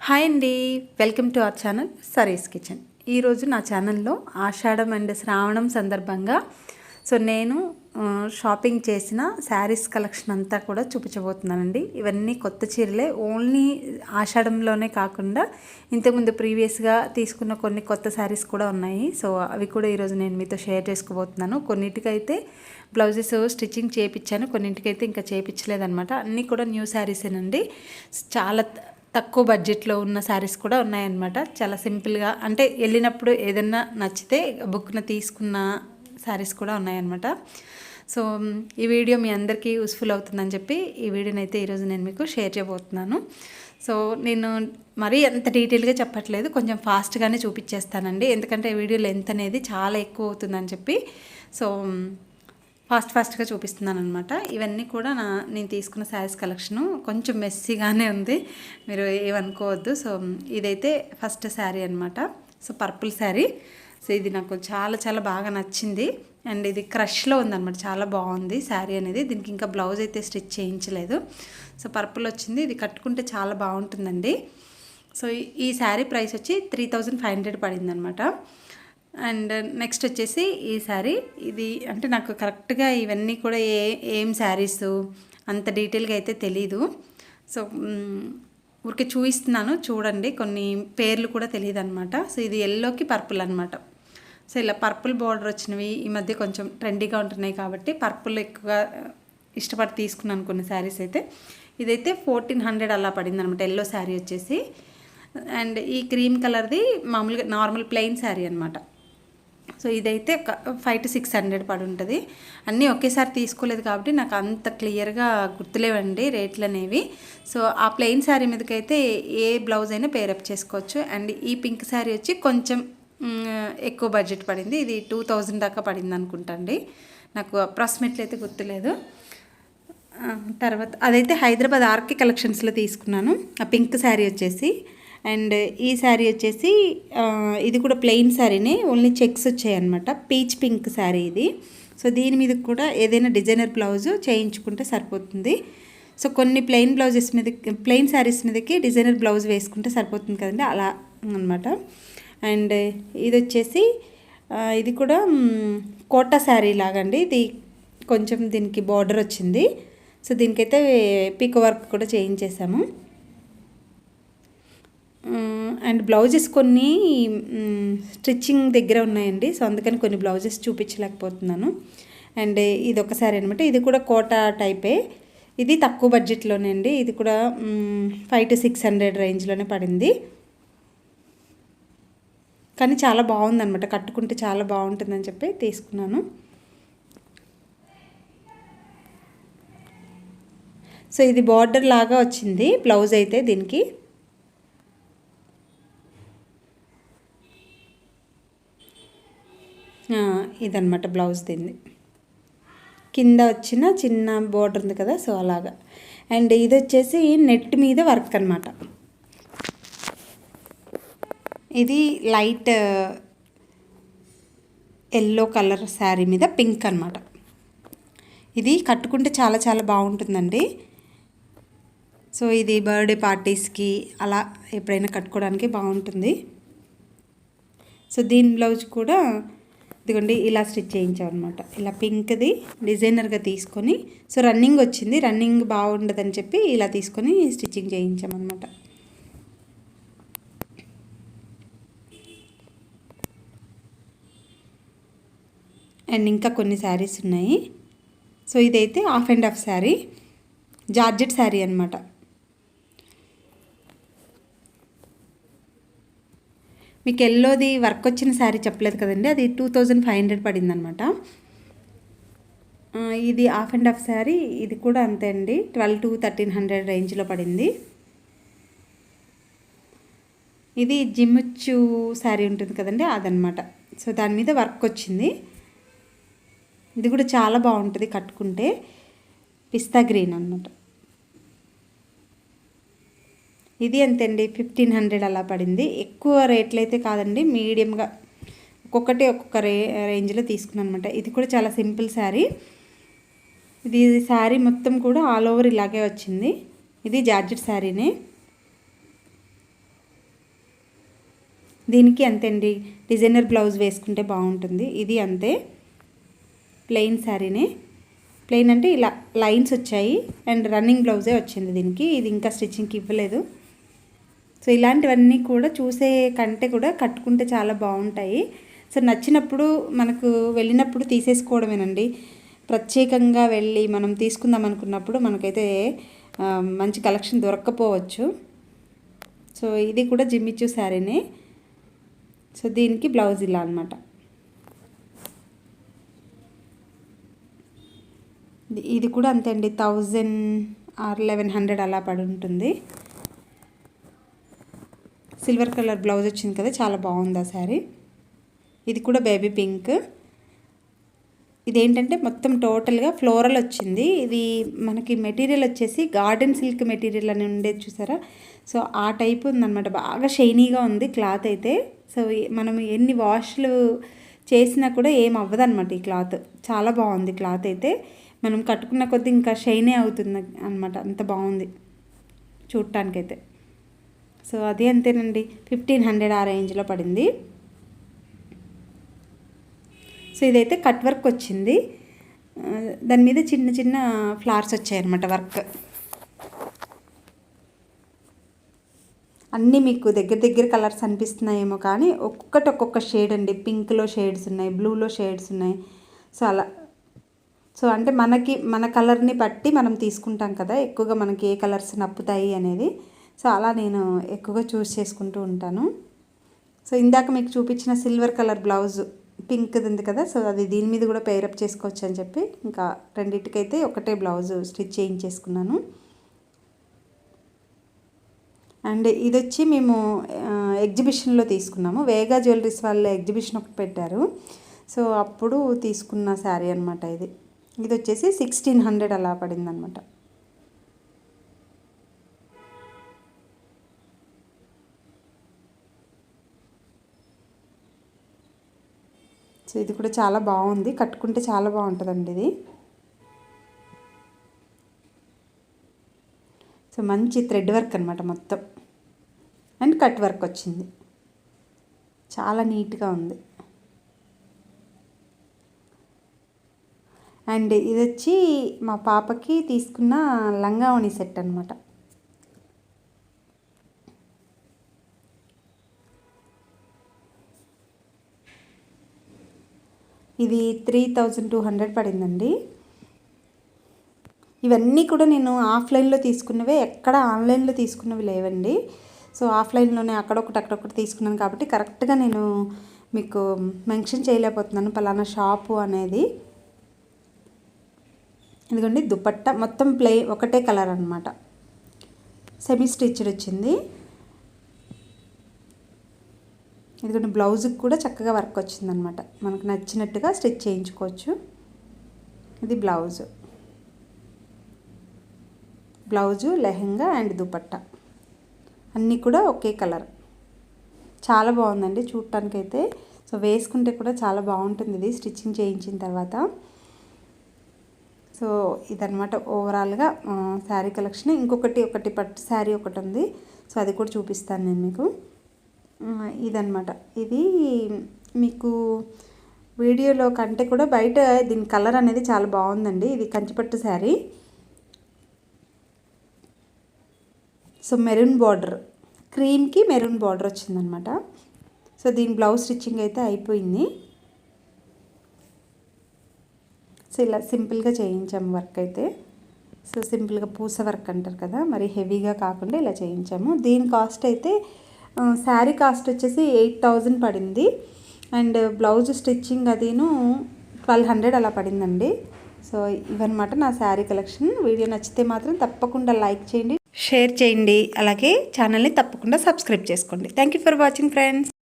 Hi అండి. Welcome to our channel saris kitchen. ఈరోజు నా ఛానల్లో ఆషాఢం అండ్ శ్రావణం సందర్భంగా సో నేను షాపింగ్ చేసిన శారీస్ కలెక్షన్ అంతా కూడా చూపించబోతున్నానండి. ఇవన్నీ కొత్త చీరలే. ఓన్లీ ఆషాఢంలోనే కాకుండా ఇంతకుముందు ప్రీవియస్గా తీసుకున్న కొన్ని కొత్త శారీస్ కూడా ఉన్నాయి. సో అవి కూడా ఈరోజు నేను మీతో షేర్ చేసుకోబోతున్నాను. కొన్నిటికైతే బ్లౌజెస్ స్టిచ్చింగ్ చేయించాను కొన్నింటికైతే ఇంకా చేయించలేదనమాట అన్నీ కూడా న్యూ శారీసేనండి. చాలా తక్కువ బడ్జెట్లో ఉన్న శారీస్ కూడా ఉన్నాయన్నమాట. చాలా సింపుల్గా అంటే వెళ్ళినప్పుడు ఏదన్నా నచ్చితే బుక్న తీసుకున్న శారీస్ కూడా ఉన్నాయన్నమాట. సో ఈ వీడియో మీ అందరికీ యూస్ఫుల్ అవుతుందని చెప్పి ఈ వీడియోని అయితే ఈరోజు నేను మీకు షేర్ చేయబోతున్నాను. సో నేను మరీ అంత డీటెయిల్గా చెప్పట్లేదు కొంచెం ఫాస్ట్గానే చూపించేస్తానండి ఎందుకంటే ఈ వీడియో లెంత్ అనేది చాలా ఎక్కువ అవుతుందని చెప్పి సో ఫాస్ట్ ఫాస్ట్గా చూపిస్తున్నాను అనమాట ఇవన్నీ కూడా నా నేను తీసుకున్న శారీస్ కలెక్షను కొంచెం మెస్సీగానే ఉంది. మీరు ఏమనుకోవద్దు. సో ఇదైతే ఫస్ట్ శారీ అనమాట సో పర్పుల్ శారీ సో ఇది నాకు చాలా చాలా బాగా నచ్చింది. అండ్ ఇది క్రష్లో ఉందన్నమాట. చాలా బాగుంది శారీ అనేది. దీనికి ఇంకా బ్లౌజ్ అయితే స్టిచ్ చేయించలేదు. సో పర్పుల్ వచ్చింది. ఇది కట్టుకుంటే చాలా బాగుంటుందండి. సో ఈ- శారీ ప్రైస్ వచ్చి త్రీ థౌజండ్ ఫైవ్ హండ్రెడ్ పడింది అనమాట అండ్ నెక్స్ట్ వచ్చేసి ఈ శారీ. ఇది అంటే నాకు కరెక్ట్గా ఇవన్నీ కూడా ఏ ఏం శారీస్ అంత డీటెయిల్గా అయితే తెలీదు. సో ఊరికే చూపిస్తున్నాను. చూడండి. కొన్ని పేర్లు కూడా తెలియదు అనమాట సో ఇది ఎల్లోకి పర్పుల్ అనమాట సో ఇలా పర్పుల్ బార్డర్ వచ్చినవి ఈ మధ్య కొంచెం ట్రెండీగా ఉంటున్నాయి కాబట్టి పర్పుల్ ఎక్కువగా ఇష్టపడి తీసుకున్నాను కొన్ని శారీస్ అయితే. ఇదైతే ఫోర్టీన్ హండ్రెడ్ అలా పడింది అనమాట ఎల్లో శారీ వచ్చేసి. అండ్ ఈ క్రీమ్ కలర్ది మామూలుగా నార్మల్ ప్లెయిన్ శారీ అనమాట సో ఇదైతే ఫైవ్ టు సిక్స్ హండ్రెడ్ పడి ఉంటుంది. అన్నీ ఒకేసారి తీసుకోలేదు కాబట్టి నాకు అంత క్లియర్గా గుర్తులేవండి రేట్లు అనేవి. సో ఆ ప్లెయిన్ శారీ మీదకైతే ఏ బ్లౌజ్ అయినా పేరప్ చేసుకోవచ్చు. అండ్ ఈ పింక్ శారీ వచ్చి కొంచెం ఎక్కువ బడ్జెట్ పడింది. ఇది టూ థౌజండ్ దాకా పడింది అనుకుంటా అండి నాకు అప్రాక్సిమేట్లీ అయితే గుర్తులేదు. తర్వాత అదైతే హైదరాబాద్ ఆర్కే కలెక్షన్స్లో తీసుకున్నాను. ఆ పింక్ శారీ వచ్చేసి. అండ్ ఈ శారీ వచ్చేసి ఇది కూడా ప్లెయిన్ శారీనే ఓన్లీ చెక్స్ వచ్చాయన్నమాట. పీచ్ పింక్ శారీ ఇది. సో దీని మీద కూడా ఏదైనా డిజైనర్ బ్లౌజ్ చేయించుకుంటే సరిపోతుంది. సో కొన్ని ప్లెయిన్ బ్లౌజెస్ మీద ప్లెయిన్ శారీస్ మీదకి డిజైనర్ బ్లౌజ్ వేసుకుంటే సరిపోతుంది కదండి. అలా అనమాట అండ్ ఇది వచ్చేసి ఇది కూడా కోట కోటా శారీ లాగండి. ఇది కొంచెం దీనికి బార్డర్ వచ్చింది. సో దీనికైతే పిక్ వర్క్ కూడా చేయించేసాము. అండ్ బ్లౌజెస్ కొన్ని స్టిచ్చింగ్ దగ్గర ఉన్నాయండి. సో అందుకని కొన్ని బ్లౌజెస్ చూపించలేకపోతున్నాను. అండ్ ఇది ఒకసారి శారీ అనమాట ఇది కూడా కోటా టైపే. ఇది తక్కువ బడ్జెట్లోనే అండి. ఇది కూడా ఫైవ్ టు సిక్స్ హండ్రెడ్ రేంజ్లోనే పడింది. కానీ చాలా బాగుందనమాట కట్టుకుంటే చాలా బాగుంటుందని చెప్పి తీసుకున్నాను. సో ఇది బార్డర్ లాగా వచ్చింది. బ్లౌజ్ అయితే దీనికి. ఇదనమాట బ్లౌజ్ దీన్ని. కింద వచ్చిన చిన్న బోర్డర్ ఉంది కదా సో అలాగా. అండ్ ఇది వచ్చేసి నెట్ మీద వర్క్ అనమాట ఇది లైట్ ఎల్లో కలర్ శారీ మీద పింక్ అనమాట ఇది కట్టుకుంటే చాలా చాలా బాగుంటుందండి. సో ఇది బర్త్డే పార్టీస్కి అలా ఎప్పుడైనా కట్టుకోవడానికి బాగుంటుంది. సో దీని బ్లౌజ్ కూడా ఇదిగోండి ఇలా స్టిచ్ చేయించామన్నమాట. ఇలా పింక్ది డిజైనర్గా తీసుకొని సో రన్నింగ్ వచ్చింది రన్నింగ్ బాగుండదని చెప్పి ఇలా తీసుకొని స్టిచ్చింగ్ చేయించామన్నమాట. అండ్ ఇంకా కొన్ని శారీస్ ఉన్నాయి. సో ఇదైతే half and half sari. Georgette sari అనమాట మీకు ఎల్లోది వర్క్ వచ్చిన శారీ చెప్పలేదు కదండి. అది టూ థౌజండ్ ఫైవ్ హండ్రెడ్ పడింది అనమాట ఇది హాఫ్ అండ్ హాఫ్ శారీ. ఇది కూడా అంతే అండి. ట్వెల్వ్ టు థర్టీన్ హండ్రెడ్ రేంజ్లో పడింది. ఇది జిమ్ముచ్చు శారీ ఉంటుంది కదండి. అదనమాట సో దాని మీద వర్క్ వచ్చింది. ఇది కూడా చాలా బాగుంటుంది కట్టుకుంటే. పిస్తా గ్రీన్ అనమాట ఇది ఎంతండి? ఫిఫ్టీన్ హండ్రెడ్ అలా పడింది. ఎక్కువ రేట్లు అయితే కాదండి. మీడియంగా ఒక్కొక్కటి ఒక్కొక్క రే రేంజ్లో తీసుకున్నాను అనమాట ఇది కూడా చాలా సింపుల్ శారీ. ఇది శారీ మొత్తం కూడా ఆల్ ఓవర్ ఇలాగే వచ్చింది. ఇది జార్జెట్ శారీనే. దీనికి అంతే అండి డిజైనర్ బ్లౌజ్ వేసుకుంటే బాగుంటుంది. ఇది అంతే. ప్లెయిన్ శారీనే. ప్లెయిన్ అంటే ఇలా లైన్స్ వచ్చాయి. అండ్ రన్నింగ్ బ్లౌజే వచ్చింది దీనికి. ఇది ఇంకా స్టిచ్చింగ్కి ఇవ్వలేదు. సో ఇలాంటివన్నీ కూడా చూసే కంటే కూడా కట్టుకుంటే చాలా బాగుంటాయి. సో నచ్చినప్పుడు మనకు వెళ్ళినప్పుడు తీసేసుకోవడమేనండి. ప్రత్యేకంగా వెళ్ళి మనం తీసుకుందాం అనుకున్నప్పుడు మనకైతే మంచి కలెక్షన్ దొరక్కపోవచ్చు. సో ఇది కూడా జిమ్మిచ్చు శారీనే. సో దీనికి బ్లౌజ్ ఇలా అనమాట ఇది కూడా అంతే అండి థౌజండ్ ఆర్ లెవెన్ హండ్రెడ్ అలా పడి ఉంటుంది. సిల్వర్ కలర్ బ్లౌజ్ వచ్చింది కదా చాలా బాగుంది ఆ శారీ. ఇది కూడా బేబీ పింక్. ఇదేంటంటే మొత్తం టోటల్గా ఫ్లోరల్ వచ్చింది. ఇది మనకి మెటీరియల్ వచ్చేసి గార్డెన్ సిల్క్ మెటీరియల్ అని ఉండేది చూసారా? సో ఆ టైప్ ఉందన్నమాట. బాగా షైనీగా ఉంది క్లాత్ అయితే. సో మనం ఎన్ని వాష్లు చేసినా కూడా ఏం అవ్వదన్నమాట ఈ క్లాత్ చాలా బాగుంది క్లాత్ అయితే. మనం కట్టుకున్న కొద్దీ ఇంకా షైనే అవుతుంది అనమాట అంత బాగుంది చూడటానికైతే సో అది అంతేనండి. ఫిఫ్టీన్ హండ్రెడ్ ఆ రేంజ్లో పడింది. సో ఇదైతే కట్ వర్క్ వచ్చింది. దాని మీద చిన్న చిన్న ఫ్లవర్స్ వచ్చాయన్నమాట వర్క్. అన్నీ మీకు దగ్గర దగ్గర కలర్స్ అనిపిస్తున్నాయేమో కానీ ఒక్కొక్కటి ఒక్కొక్క షేడ్ అండి. పింక్లో షేడ్స్ ఉన్నాయి బ్లూలో షేడ్స్ ఉన్నాయి. సో అలా సో అంటే మనకి మన కలర్ని బట్టి మనం తీసుకుంటాం కదా ఎక్కువగా మనకి ఏ కలర్స్ నప్పుతాయి అనేది. సో అలా నేను ఎక్కువగా చూస్ చేసుకుంటూ ఉంటాను. సో ఇందాక మీకు చూపించిన సిల్వర్ కలర్ బ్లౌజ్ పింక్ ఉంది కదా సో అది దీని మీద కూడా పేరప్ చేసుకోవచ్చు అని చెప్పి ఇంకా రెండింటికైతే ఒకటే బ్లౌజ్ స్టిచ్ చేయించేసుకున్నాను. అండ్ ఇది వచ్చి మేము ఎగ్జిబిషన్లో తీసుకున్నాము. వేగా జ్యువెలరీస్ వాళ్ళ ఎగ్జిబిషన్ ఒకటి పెట్టారు. సో అప్పుడు తీసుకున్న శారీ అనమాట ఇది. ఇది వచ్చేసి సిక్స్టీన్ హండ్రెడ్ అలా పడింది అనమాట సో ఇది కూడా చాలా బాగుంది. కట్టుకుంటే చాలా బాగుంటుందండి ఇది. సో మంచి థ్రెడ్ వర్క్ అనమాట మొత్తం. అండ్ కట్ వర్క్ వచ్చింది. చాలా నీట్గా ఉంది. అండ్ ఇది వచ్చి మా పాపకి తీసుకున్న లంగావణి సెట్ అనమాట ఇది త్రీ థౌజండ్ టూ హండ్రెడ్ పడిందండి. ఇవన్నీ కూడా నేను ఆఫ్లైన్లో తీసుకున్నవే ఎక్కడ ఆన్లైన్లో తీసుకున్నవి లేవండి. సో ఆఫ్లైన్లోనే అక్కడొకటి అక్కడొకటి తీసుకున్నాను కాబట్టి కరెక్ట్గా నేను మీకు మెన్షన్ చేయలేకపోతున్నాను. పలానా షాపు అనేది. ఎందుకంటే దుపట్ట మొత్తం ప్లే ఒకటే కలర్ అనమాట సెమీ స్టిచ్డ్ వచ్చింది. ఎందుకంటే బ్లౌజ్కి కూడా చక్కగా వర్క్ వచ్చిందనమాట మనకు నచ్చినట్టుగా స్టిచ్ చేయించుకోవచ్చు. ఇది blouse. Blouse lehenga and dupatta. అన్నీ కూడా ఒకే కలర్. చాలా బాగుందండి చూడటానికైతే. సో వేసుకుంటే కూడా చాలా బాగుంటుంది ఇది స్టిచ్చింగ్ చేయించిన తర్వాత. సో ఇదనమాట ఓవరాల్గా శారీ కలెక్షన్. ఇంకొకటి ఒకటి పట్టు శారీ ఒకటి ఉంది. సో అది కూడా చూపిస్తాను నేను మీకు. ఇదనమాట ఇది మీకు వీడియోలో కంటే కూడా బయట దీని కలర్ అనేది చాలా బాగుందండి. ఇది కంచిపట్టు sari. So maroon border. క్రీమ్కి maroon border వచ్చిందనమాట సో దీని బ్లౌజ్ స్టిచ్చింగ్ అయితే అయిపోయింది. సో ఇలా సింపుల్గా చేయించాము వర్క్ అయితే. సో సింపుల్గా పూస వర్క్ అంటారు కదా మరి హెవీగా కాకుండా ఇలా చేయించాము. దీని కాస్ట్ అయితే శారీ కాస్ట్ వచ్చేసి ఎయిట్ థౌజండ్ పడింది. అండ్ బ్లౌజ్ స్టిచ్చింగ్ అదిను ట్వెల్వ్ హండ్రెడ్ అలా పడిందండి. సో ఇవన్నమాట నా శారీ కలెక్షన్. వీడియో నచ్చితే మాత్రం తప్పకుండా లైక్ చేయండి షేర్ చేయండి. అలాగే ఛానల్ని తప్పకుండా సబ్స్క్రైబ్ చేసుకోండి. Thank you for watching friends.